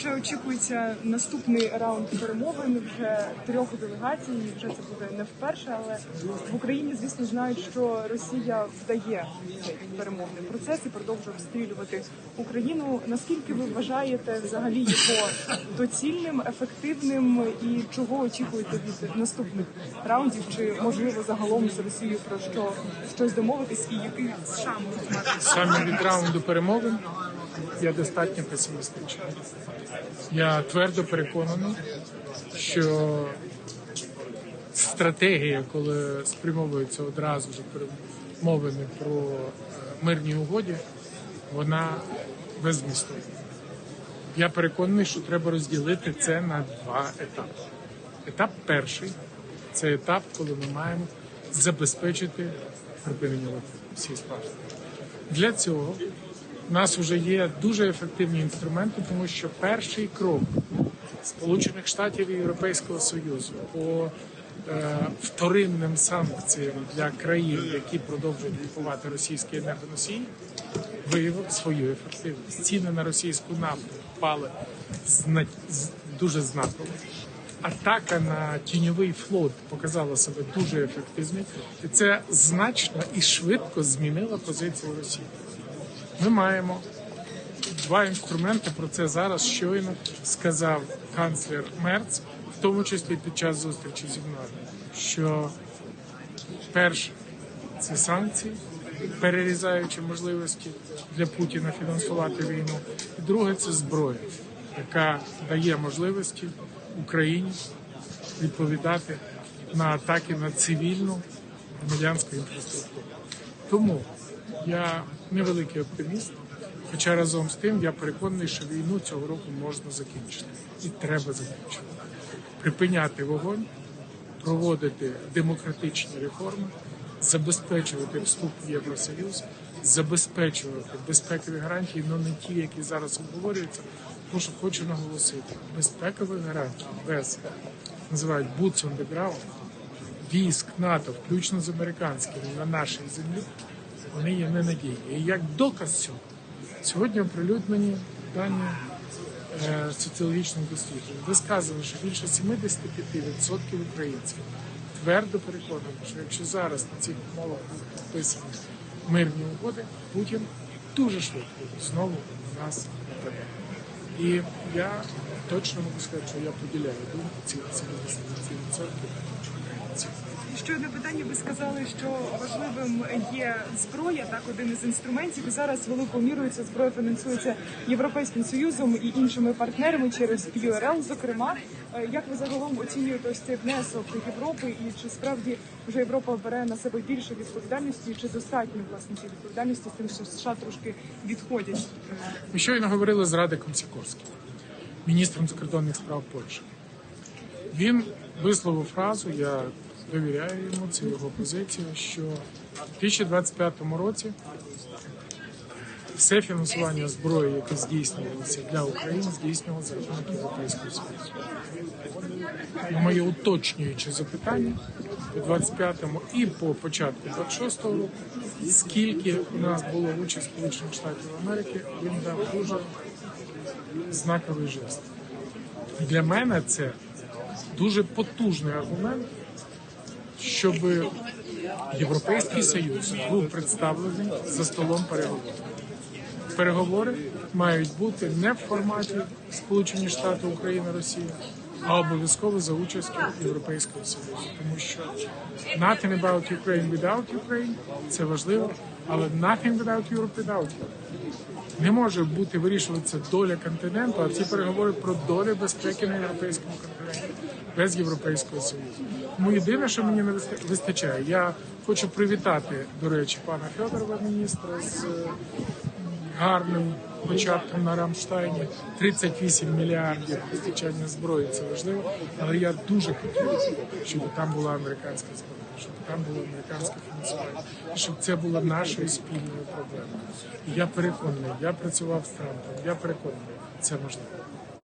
Вже очікується наступний раунд перемовин вже трьох делегацій. Вже це буде не вперше, але в Україні, звісно, знають, що Росія вдає цей перемовний процес і продовжує обстрілювати Україну. Наскільки ви вважаєте взагалі його доцільним, ефективним і чого очікуєте від наступних раундів? Чи можливо загалом з Росією про що щось домовитись, і який США можуть мати? Саме від раунду перемовин я достатньо песимістичний. Я твердо переконаний, що стратегія, коли спрямовується одразу до перемовини про е, мирні угоді, вона беззмістовна. Я переконаний, що треба розділити це на два етапи. Етап перший це етап, коли ми маємо забезпечити припинення всі справи. Для цього в нас вже є дуже ефективні інструменти, тому що перший крок Сполучених Штатів і Європейського Союзу по е, вторинним санкціям для країн, які продовжують купувати російські енергоносії, виявив свою ефективність. Ціни на російську нафту впали дуже знаково. Атака на тіньовий флот показала себе дуже ефективною, і це значно і швидко змінило позицію Росії. Ми маємо два інструменти. Про це зараз щойно сказав канцлер Мерц, в тому числі під час зустрічі зі мною. Що перше це санкції, перерізаючи можливості для Путіна фінансувати війну. І друге це зброя, яка дає можливості Україні відповідати на атаки на цивільну громадянську інфраструктуру. Тому я невеликий оптиміст, хоча разом з тим я переконаний, що війну цього року можна закінчити і треба закінчити. Припиняти вогонь, проводити демократичні реформи, забезпечувати вступ в Євросоюз, забезпечувати безпекові гарантії, але не ті, які зараз обговорюються. Тому що хочу наголосити, безпекові гарантії без називають boots on the ground, військ НАТО, включно з американськими на нашій землі, вони є ненадійні. І як доказ цього, сьогодні оприлюднені дані е, соціологічних досліджень, де сказано, що більше 75% українців твердо переконані, що якщо зараз на цих умовах підписані мирні угоди, Путін дуже швидко знову на нас нападе. І я точно можу сказати, що я поділяю думку цих 70% Ще одне питання. Ви сказали, що важливим є зброя, так один із інструментів. І зараз великою мірою ця зброя фінансується Європейським Союзом і іншими партнерами через ЮРЛ. Зокрема, Е, як ви загалом оцінюєте ось цей внесок Європи, і чи справді вже Європа бере на себе більше відповідальності, чи достатньо власне цієї відповідальності з тим, що США трошки відходять? Ми щойно говорили з Радиком Сікорським, міністром закордонних справ Польщі. Він висловив фразу, я довіряю йому, це його позиція, що в 2025 році все фінансування зброї, яке здійснювалося для України, здійснювалося за рахунок Європейського Союзу. Моє уточнююче запитання по 25-му і по початку 26-го року, скільки у нас було участь Сполучених Штатів Америки, він дав дуже знаковий жест. Для мене це дуже потужний аргумент, щоб Європейський Союз був представлений за столом переговорів. Переговори мають бути не в форматі Сполучені Штати, Україна, Росія, а обов'язково за участю Європейського Союзу. Тому що nothing about Ukraine without Ukraine – це важливо, але nothing without Europe without Europe. Не може бути вирішуватися доля континенту, а ці переговори про долю безпеки на європейському континенті без Європейського Союзу. Тому єдине, що мені не вистачає, я хочу привітати, до речі, пана Федорова, міністра, з е, гарним початком на Рамштайні 38 мільярдів постачання зброї. Це важливо, але я дуже хотів, щоб там була американська зброя, щоб там було американське фінансування, щоб це було нашою спільною проблемою. Я переконаний, я працював з Трампом, я переконаний, це можливо.